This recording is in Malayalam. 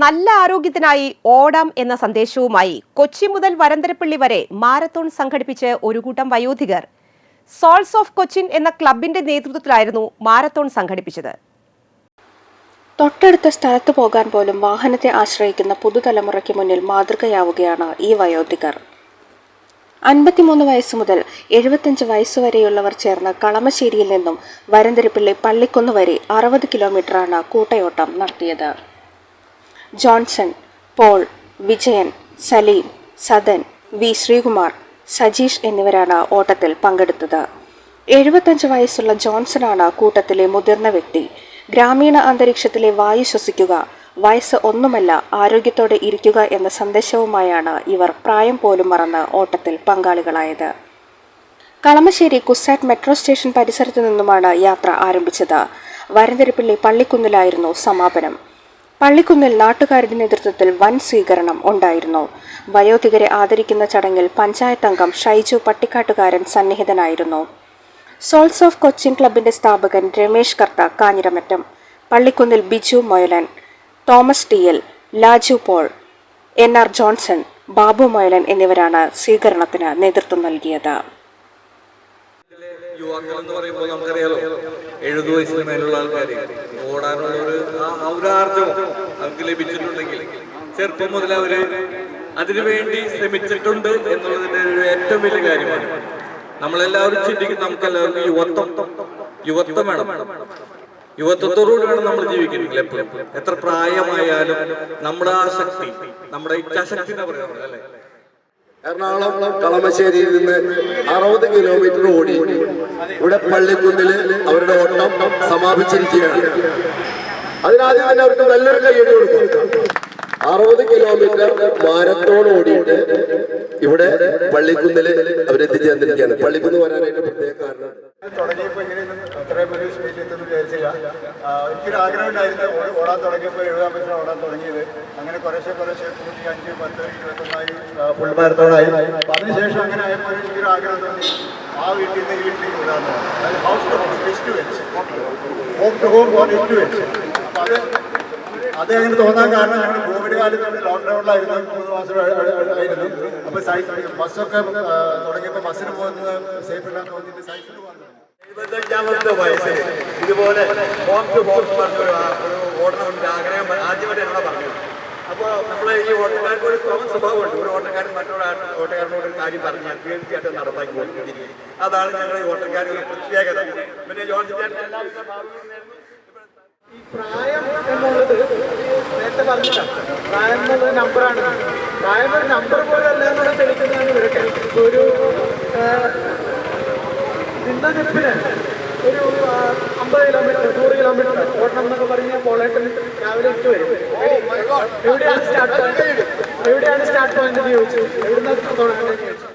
നല്ല ആരോഗ്യത്തിനായി ഓടാം എന്ന സന്ദേശവുമായി കൊച്ചി മുതൽ വരന്തരപ്പള്ളി വരെ മാരത്തോൺ സംഘടിപ്പിച്ച് ഒരു കൂട്ടം വയോധികർ. സോൾസ് ഓഫ് കൊച്ചിൻ എന്ന ക്ലബിന്റെ നേതൃത്വത്തിലായിരുന്നു മാരത്തോൺ സംഘടിപ്പിച്ചത്. തൊട്ടടുത്ത സ്ഥലത്ത് പോകാൻ പോലും വാഹനത്തെ ആശ്രയിക്കുന്ന പുതുതലമുറയ്ക്ക് മുന്നിൽ മാതൃകയാവുകയാണ് ഈ വയോധികർ. അൻപത്തിമൂന്ന് വയസ്സ് മുതൽ എഴുപത്തഞ്ച് വയസ്സുവരെയുള്ളവർ ചേർന്ന് കളമശ്ശേരിയിൽ നിന്നും വരന്തരപ്പിള്ളി പള്ളിക്കുന്ന് വരെ അറുപത് കിലോമീറ്ററാണ് കൂട്ടയോട്ടം നടത്തിയത്. Johnson Paul Vijayan Saleem Sadan V. Sreekumar Sajeesh എന്നിവരാണ് ഓട്ടത്തിൽ പങ്കെടുത്തത്. എഴുപത്തഞ്ച് വയസ്സുള്ള ജോൺസൺ ആണ് കൂട്ടത്തിലെ മുതിർന്ന വ്യക്തി. ഗ്രാമീണ അന്തരീക്ഷത്തിലെ വായു ശ്വസിക്കുക വയസ്സ് ഒന്നുമല്ല ആരോഗ്യത്തോടെ ഇരിക്കുക എന്ന സന്ദേശവുമായാണ് ഇവർ പ്രായം പോലും മറന്ന് ഓട്ടത്തിൽ പങ്കാളികളായത്. കളമശ്ശേരി കുസാറ്റ് മെട്രോ സ്റ്റേഷൻ പരിസരത്തു നിന്നുമാണ് യാത്ര ആരംഭിച്ചത്. വരന്തരപ്പിള്ളി പള്ളിക്കുന്നിലായിരുന്നു സമാപനം. പള്ളിക്കുന്നിൽ നാട്ടുകാരുടെ നേതൃത്വത്തിൽ വൻ സ്വീകരണം ഉണ്ടായിരുന്നു. വയോധികരെ ആദരിക്കുന്ന ചടങ്ങിൽ പഞ്ചായത്ത് അംഗം ഷൈജു പട്ടിക്കാട്ടുകാരൻ സന്നിഹിതനായിരുന്നു. സോൾസ് ഓഫ് കൊച്ചിൻ ക്ലബിന്റെ സ്ഥാപകൻ Ramesh Kartha Kanjiramattom പള്ളിക്കുന്നിൽ Biju Moyalan Thomas T L Laju Paul N R Johnson Babu Moyalan എന്നിവരാണ് സ്വീകരണത്തിന് നേതൃത്വം നൽകിയത്. യുവാക്കൾ എന്ന് പറയുമ്പോൾ നമുക്കറിയാലോ എഴുപത് വയസ്സിന് മേലുള്ള ആൾക്കാർ ഓടാനുള്ള ഒരു ആ- നമുക്ക് ലഭിച്ചിട്ടുണ്ടെങ്കിൽ ചെറുപ്പം മുതൽ അവർ അതിനുവേണ്ടി ശ്രമിച്ചിട്ടുണ്ട് എന്നുള്ളതിന്റെ ഒരു ഏറ്റവും വലിയ കാര്യമാണ്. നമ്മളെല്ലാവരും ചിന്തിക്കും നമുക്കെല്ലാവർക്കും യുവത്വം യുവത്വം വേണം. യുവത്വത്തോടുകൂടി വേണം നമ്മൾ ജീവിക്കുന്നില്ല എപ്പോഴും. എത്ര പ്രായമായാലും നമ്മുടെ ആ ശക്തി നമ്മുടെ ഇച്ഛാശക്തി എന്ന് പറയുന്നത് എറണാകുളം കളമശ്ശേരിയിൽ നിന്ന് അറുപത് കിലോമീറ്റർ ഓടി. ഇവിടെ പള്ളിക്കുന്നിൽ അവരുടെ ഓട്ടം സമാപിച്ചിരിക്കുകയാണ്. അതിനാദ്യം തന്നെ അവർക്ക് നല്ലൊരു കൈയ്യടി കൊടുക്കും. അറുപത് കിലോമീറ്റർ മാരത്തോൺ ഓടിയിട്ട് ഇവിടെ പള്ളിക്കുന്നിൽ അവരെത്തിച്ചേർന്നിരിക്കുകയാണ്. പള്ളിക്കുന്ന് വരാനായിട്ട് പ്രത്യേക കാരണം എനിക്കൊരു ആഗ്രഹം ഉണ്ടായിരുന്നു. ഓടാൻ തുടങ്ങിയപ്പോൾ എഴുപതാം പറ്റുന്ന ഓടാൻ തുടങ്ങിയത്. അങ്ങനെ കുറേശ്ശെ കുറേശ്ശെ കൂട്ടി അഞ്ച് പത്ത് ഇരുപത്തൊന്നായി ഫുൾ മാരത്തോണായി അതിനുശേഷം അങ്ങനെ ആയപ്പോൾ എനിക്കൊരു ആഗ്രഹം തോന്നി ആ വീട്ടിൽ നിന്ന് ഈ വീട്ടിലേക്ക് അതായത് ഹൗസ് ടു ഹൗസ് വെച്ച് ഹോം ടു ഹോം ടു വെച്ച്. അപ്പം അത് അത് അങ്ങനെ തോന്നാൻ കാരണം ഞങ്ങൾ കോവിഡ് കാലത്ത് നമ്മൾ ലോക്ക്ഡൗണിലായിരുന്നു മൂന്ന് മാസം ആയി- ആയി- ആയി- ആയിരുന്നു. അപ്പോൾ സൈക്കിൾ ബസ്സൊക്കെ തുടങ്ങിയപ്പോൾ ബസ്സിന് പോകുന്നത് സേഫ് ഇല്ലാന്ന് തോന്നിയിട്ട് സൈക്കിൾ വന്നു ഇരുപത്തഞ്ചാമത്തെ വയസ്സിൽ ഇതുപോലെ ഹോം ടു ഹോം ഒരു ഓടണമെന്ന് ആഗ്രഹം ആദ്യമായിട്ട് എന്നോട് പറഞ്ഞു. അപ്പോൾ നമ്മൾ ഈ ഓട്ടക്കാർക്ക് ഒരു കോമൺ സ്വഭാവമുണ്ട്. ഒരു ഓട്ടക്കാരൻ മറ്റൊരു ഓട്ടക്കാരനോട് ഒരു കാര്യം പറഞ്ഞാൽ തീർച്ചയായിട്ടും നടപ്പാക്കി കൊടുത്തിരിക്കും. അതാണ് ഞങ്ങൾ ഈ ഓട്ടക്കാരുടെ ഒരു പ്രത്യേകത. പിന്നെ എല്ലാവിധ ഭാവികളും പ്രായം എന്നുള്ളത് നേരത്തെ പറഞ്ഞില്ല. പ്രായം എന്നുള്ളത് നമ്പറാണ് പ്രായം ഒരു നമ്പർ പോലെ നിന്ന ഒരു അമ്പത് കിലോമീറ്റർ നൂറ് കിലോമീറ്റർ ഓടണം എന്നൊക്കെ പറഞ്ഞ് പോളേട്ടൻ രാവിലെ ഇട്ട് വരും. എവിടെയാണ് സ്റ്റാർട്ട് പോയിന്റ് എവിടെയാണ് സ്റ്റാർട്ട് പോയിന്റ് ചോദിച്ചു? എവിടുന്ന് ചോദിച്ചു?